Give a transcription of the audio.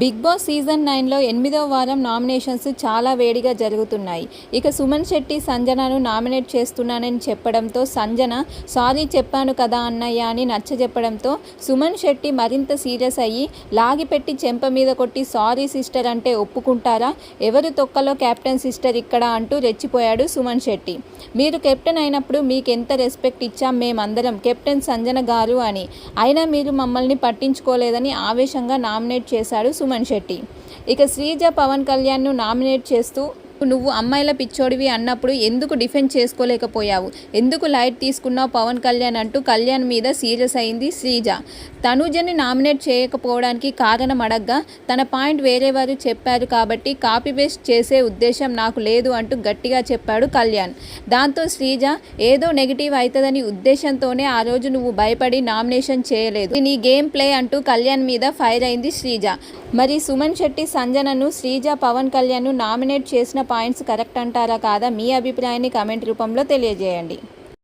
Big boss season నైన్లో ఎనిమిదవ వారం నామినేషన్స్ చాలా వేడిగా జరుగుతున్నాయి. ఇక సుమన్ శెట్టి సంజనను నామినేట్ చేస్తున్నానని చెప్పడంతో సంజన సారీ చెప్పాను కదా అన్నయ్య అని నచ్చజెప్పడంతో సుమన్ శెట్టి మరింత సీరియస్ అయ్యి లాగిపెట్టి చెంప మీద కొట్టి సారీ సిస్టర్ అంటే ఒప్పుకుంటారా? ఎవరు తొక్కలో కెప్టెన్ సిస్టర్ ఇక్కడ? అంటూ రెచ్చిపోయాడు సుమన్ శెట్టి. మీరు కెప్టెన్ అయినప్పుడు మీకు ఎంత రెస్పెక్ట్ ఇచ్చాం మేమందరం కెప్టెన్ సంజన గారు అని. అయినా మీరు మమ్మల్ని పట్టించుకోలేదని ఆవేశంగా నామినేట్ చేశాడు సుమన్ శెట్టి. ఇక శ్రీజ పవన్ కళ్యాణ్ను నామినేట్ చేస్తూ నువ్వు అమ్మాయిల పిచ్చోడివి అన్నప్పుడు ఎందుకు డిఫెండ్ చేసుకోలేకపోయావు? ఎందుకు లైట్ తీసుకున్నావు పవన్ కళ్యాణ్ అంటూ కళ్యాణ్ మీద సీరియస్ అయింది శ్రీజ. తనుజని నామినేట్ చేయకపోవడానికి కారణం అడగ్గా తన పాయింట్ వేరే వారు చెప్పారు కాబట్టి కాపీ పేస్ట్ చేసే ఉద్దేశం నాకు లేదు అంటూ గట్టిగా చెప్పాడు కళ్యాణ్. దాంతో శ్రీజ ఏదో నెగిటివ్ అవుతుందని ఉద్దేశంతోనే ఆ రోజు నువ్వు భయపడి నామినేషన్ చేయలేదు. నీ గేమ్ ప్లే అంటూ కళ్యాణ్ మీద ఫైర్ అయింది శ్రీజ. మరి సుమన్ శెట్టి సంజనను శ్రీజ పవన్ కళ్యాణ్ను నామినేట్ చేసిన పాయింట్స్ కరెక్ట్ అంటారా కాదా మీ అభిప్రాయాన్ని కామెంట్ రూపంలో తెలియజేయండి.